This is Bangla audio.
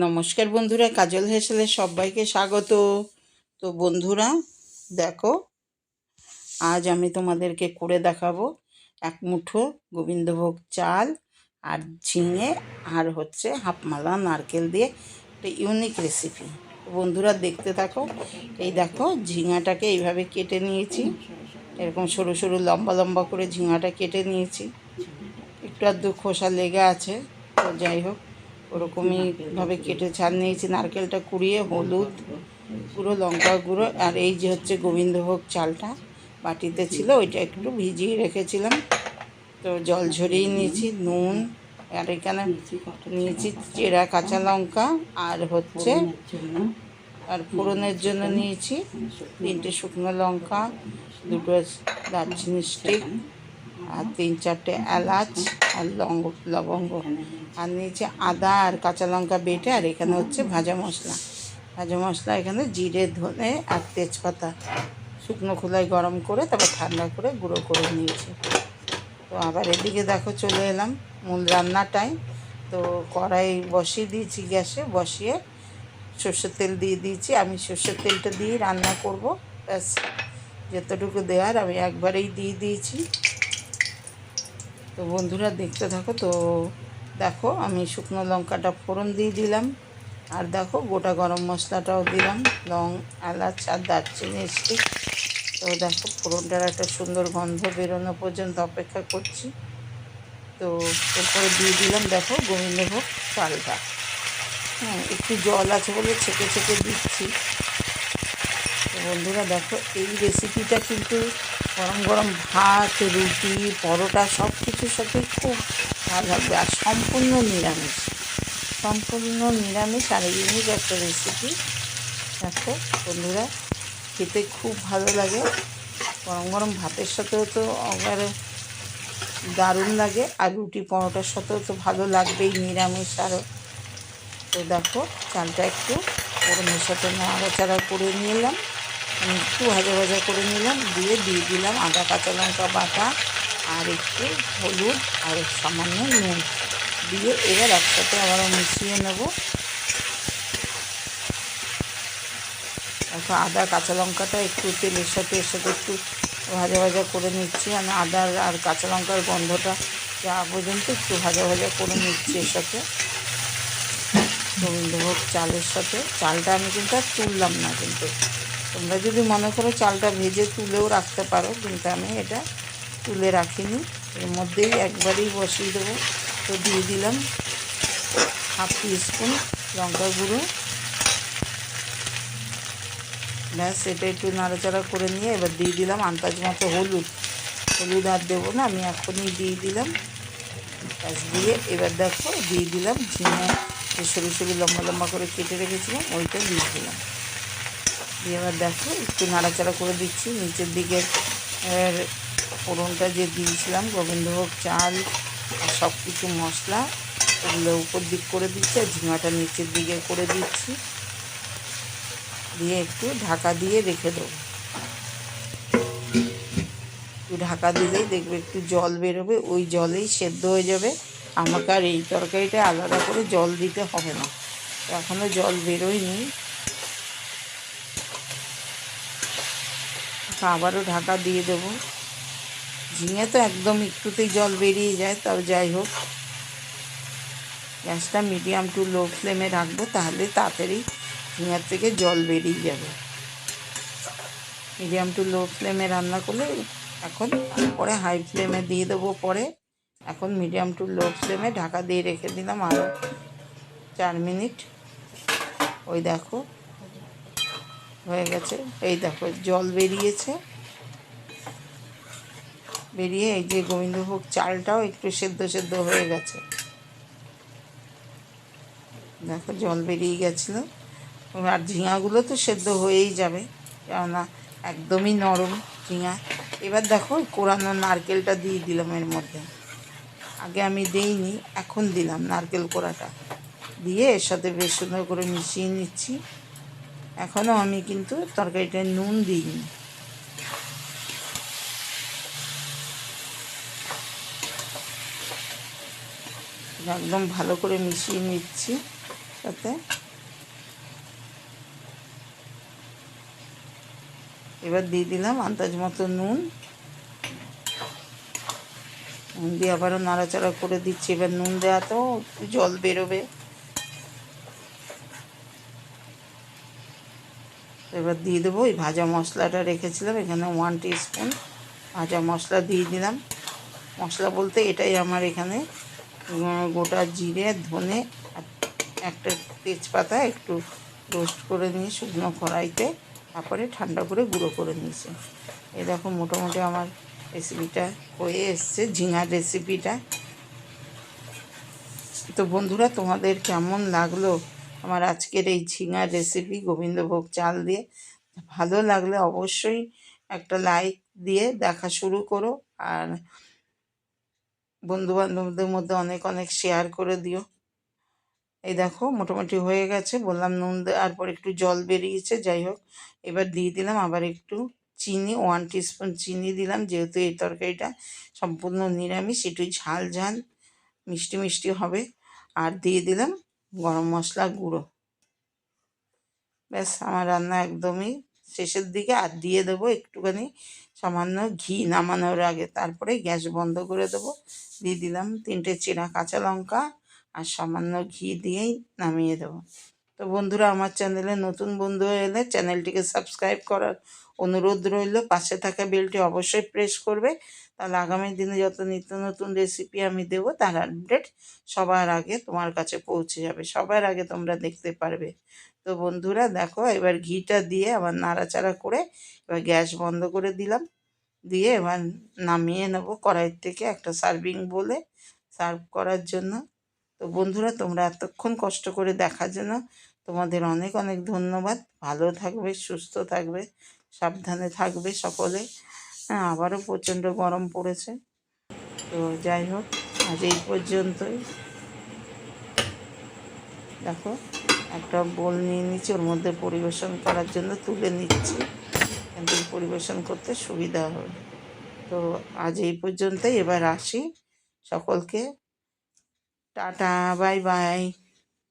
নমস্কার বন্ধুরা, কাজল হেসেলে সবাইকে স্বাগত। তো বন্ধুরা, দেখো, আজ আমি তোমাদেরকে করে দেখাবো এক মুঠো গোবিন্দভোগ চাল আর ঝিঙে আর হচ্ছে হাফমালা নারকেল দিয়ে একটা ইউনিক রেসিপি বন্ধুরা, দেখতে থাকো। এই দেখো, ঝিঙাটাকে এইভাবে কেটে নিয়েছি। এরকম সরু সরু লম্বা লম্বা করে ঝিঙাটা কেটে নিয়েছি। একটু আধটু খোসা লেগে আছে, তো যাই হোক। ওরকমই ভাবে কেটে ছাড় নিয়েছি, নারকেলটা কুড়িয়ে, হলুদ, পুরো লঙ্কা গুঁড়ো, আর এই যে হচ্ছে গোবিন্দভোগ চালটা বাটিতে ছিল, ওইটা একটু ভিজিয়ে রেখেছিলাম। তো জল ঝরিয়ে নিয়েছি, নুন, আর এখানে নিয়েছি চেরা কাঁচা লঙ্কা, আর হচ্ছে আর ফোড়নের জন্য নিয়েছি তিনটে শুকনো লঙ্কা, দুটো দারচিনি স্টিক আর তিন চারটে এলাচ আর লঙ্গ, লবঙ্গ। আর নিয়েছি আদা আর কাঁচা লঙ্কা বেটে, আর এখানে হচ্ছে ভাজা মশলা। ভাজা মশলা এখানে জিরে, ধনে আর তেজপাতা। শুকনো খোলায় গরম করে, তারপর ঠান্ডা করে গুঁড়ো করে নিয়েছি। তো আবার এদিকে দেখো চলে এলাম মূল রান্নাটায় তো কড়াই বসিয়ে দিয়েছি গ্যাসে, বসিয়ে সর্ষের তেল দিয়ে দিয়েছি। আমি সর্ষের তেলটা দিয়েই রান্না করব, ব্যাস। যতটুকু দেওয়ার আমি একবারেই দিয়ে দিয়েছি। তো বন্ধুরা দেখতে থাকো, তো দেখো আমি শুকনো লঙ্কাটা ফোড়ন দিয়ে দিলাম। আর দেখো গোটা গরম মশলাটাও দিলাম, লং, এলাচ আর দারচিনি স্টিক তো দেখো ফোড়নটার একটা সুন্দর গন্ধ বেরোনো পর্যন্ত অপেক্ষা করছি। তো এরপরে দিয়ে দিলাম, দেখো গোবিন্দভোগ চালটা। হ্যাঁ একটু জল আছে বলে ছেঁকে ছেঁকে দিচ্ছি। বন্ধুরা দেখো এই রেসিপিটা কিন্তু গরম গরম ভাত, রুটি, পরোটা সব কিছুর সাথে খুব ভালো লাগবে। আর সম্পূর্ণ নিরামিষ। সম্পূর্ণ নিরামিষ। আর ইউনিক একটা রেসিপি দেখো, বন্ধুরা, খেতে খুব ভালো লাগে। গরম গরম ভাতের সাথেও তো একবারে দারুণ লাগে। আর রুটি, পরোটার সাথেও তো ভালো লাগবেই নিরামিষ আরও। তো দেখো, চালটা একটু গরমের সাথে নাড়াচাড়া করে নিলাম। একটু ভাজা ভাজা করে নিলাম, দিয়ে দিয়ে দিলাম আদা, কাঁচা লঙ্কা বাটা আর একটু হলুদ আর সামান্য নুন। দিয়ে এবার একসাথে আবারও মিশিয়ে নেব। এখন আদা, কাঁচা লঙ্কাটা একটু তেলের সাথে, এর সাথে একটু ভাজা ভাজা করে নিচ্ছি। আমি আদার আর কাঁচা লঙ্কার গন্ধটা যা পর্যন্ত একটু ভাজা ভাজা করে নিচ্ছি এর সাথে। গোবিন্দভোগ চালের সাথে, চালটা আমি কিন্তু আর তুললাম না কিন্তু। তোমরা যদি মনে করো চালটা ভেজে তুলেও রাখতে পারো, কিন্তু আমি এটা তুলে রাখিনি। এর মধ্যেই একবারেই বসিয়ে দেবো। তো দিয়ে দিলাম হাফ স্পুন লঙ্কা গুঁড়ো। ব্যাস, এটা একটু নাড়াচাড়া করে নিয়ে এবার দিয়ে দিলাম আন্দাজ মতো হলুদ। হলুদ আর দেবো না, আমি এখনই দিয়ে দিলাম। ব্যাস, দিয়ে এবার দেখো, দিয়ে দিলাম ঝিঙে সরু সরু লম্বা লম্বা করে কেটে রেখেছিলাম, ওইটা দিয়ে দিলাম। দিয়ে এবার দেখো, একটু নাড়াচাড়া করে দিচ্ছি। নিচের দিকে ফোড়নটা যে দিয়েছিলাম, গোবিন্দভোগ চাল আর সব কিছু মশলা, ওগুলো উপর দিক করে দিচ্ছি আর ঝিঙাটা নিচের দিকে করে দিচ্ছি। দিয়ে একটু ঢাকা দিয়ে রেখে দেবো। একটু ঢাকা দিলেই দেখবে একটু জল বেরোবে, ওই জলেই সেদ্ধ হয়ে যাবে। আমাকে আর এই তরকারিটা আলাদা করে জল দিতে হবে না। এখনও জল বেরোয়নি। আবারও ঢাকা দিয়ে দেবো। ঝিঙে তো একদম একটুতেই জল বেরিয়ে যায়, তবে যাই হোক। গ্যাসটা মিডিয়াম টু লো ফ্লেমে রাখব, তাহলে তাড়াতাড়ি ঝিঙার থেকে জল বেরিয়ে যাবে। মিডিয়াম টু লো ফ্লেমে রান্না করলে এখন পরে হাই ফ্লেমে দিয়ে দেবো পরে। এখন মিডিয়াম টু লো ফ্লেমে ঢাকা দিয়ে রেখে দিলাম আরও চার মিনিট। ওই দেখো হয়ে গেছে। এই দেখো, জল বেরিয়েছে। বেরিয়ে এই যে গোবিন্দভোগ চালটাও একটু সেদ্ধ সেদ্ধ হয়ে গেছে। দেখো, জল বেরিয়ে গেছিল। আর ঝিঙাগুলো তো সেদ্ধ হয়েই যাবে, কেননা একদমই নরম ঝিঙা। এবার দেখো, কোরানো নারকেলটা দিয়ে দিলাম এর মধ্যে। আগে আমি দেইনি, এখন দিলাম নারকেল কোড়াটা দিয়ে এর সাথে বেশ সুন্দর করে মিশিয়ে নিচ্ছি। এখনও আমি কিন্তু তরকারিটায় নুন দিইনি। একদম ভালো করে মিশিয়ে নিচ্ছি তাতে এবার দিয়ে দিলাম আন্দাজ মতো নুন। নুন দিয়ে আবারও নাড়াচাড়া করে দিচ্ছি। এবার নুন দেওয়া তো জল বেরোবে। এবার দিয়ে দেবো। ওই ভাজা মশলাটা রেখেছিলাম, এখানে ওয়ান স্পুন ভাজা মশলা দিয়ে দিলাম। মশলা বলতে এটাই আমার এখানে গোটা জিরে, ধনে একটা তেজপাতা একটু রোস্ট করে নিয়ে শুকনো কড়াইতে, তারপরে ঠান্ডা করে গুঁড়ো করে নিয়েছি। দেখো, মোটামুটি আমার রেসিপিটা হয়ে এসছে, ঝিঙার রেসিপিটা তো বন্ধুরা, তোমাদের কেমন লাগল আমার আজকের এই ঝিঙার রেসিপি গোবিন্দভোগ চাল দিয়ে ভালো লাগলে অবশ্যই একটা লাইক দিয়ে দেখা শুরু করো আর বন্ধু বান্ধবদের মধ্যে অনেক অনেক শেয়ার করে দিও। এই দেখো মোটামুটি হয়ে গেছে, বললাম নুন দেওয়ার পর একটু জল বেরিয়েছে, যাই হোক। এবার দিয়ে দিলাম আবার একটু চিনি ওয়ান স্পুন চিনি দিলাম, যেহেতু এই তরকারিটা সম্পূর্ণ নিরামিষ, একটু ঝাল ঝাল, মিষ্টি মিষ্টি হবে। আর দিয়ে দিলাম গরম মশলা, গুঁড়ো। ব্যাস, আমার রান্না একদমই শেষের দিকে। আর দিয়ে দেবো একটুখানি সামান্য ঘি নামানোর আগে। তারপরে গ্যাস বন্ধ করে দেবো। দিয়ে দিলাম তিনটে চেরা কাঁচা লঙ্কা আর সামান্য ঘি দিয়েই নামিয়ে দেবো। তো বন্ধুরা, আমার চ্যানেলে নতুন বন্ধু এলে চ্যানেলটিকে সাবস্ক্রাইব করার অনুরোধ রইল, পাশে থাকা বেলটি অবশ্যই প্রেস করবে। তাহলে আগামী দিনে যত নিত্য নতুন রেসিপি আমি দেবো, তার আপডেট সবার আগে তোমার কাছে পৌঁছে যাবে, সবার আগে তোমরা দেখতে পারবে। তো বন্ধুরা, দেখো, এবার ঘিটা দিয়ে আবার নাড়াচাড়া করে এবার গ্যাস বন্ধ করে দিলাম। দিয়ে এবার নামিয়ে নেব কড়াইয়ের থেকে একটা সার্ভিং বলে সার্ভ করার জন্য। তো বন্ধুরা, তোমরা এতক্ষণ কষ্ট করে দেখার জন্য তোমাদের অনেক অনেক ধন্যবাদ। ভালো থাকবে, সুস্থ থাকবে। সাবধানে থাকবে সকলে। হ্যাঁ আবারও প্রচণ্ড গরম পড়েছে। তো যাই হোক, আজ এই পর্যন্তই। দেখো, একটা বোল নিয়ে নিচ্ছি, ওর মধ্যে পরিবেশন করার জন্য তুলে নিচ্ছি। কিন্তু পরিবেশন করতে সুবিধা হবে। তো আজ এই পর্যন্তই। এবার আসি সকলকে। Tata, bye bye.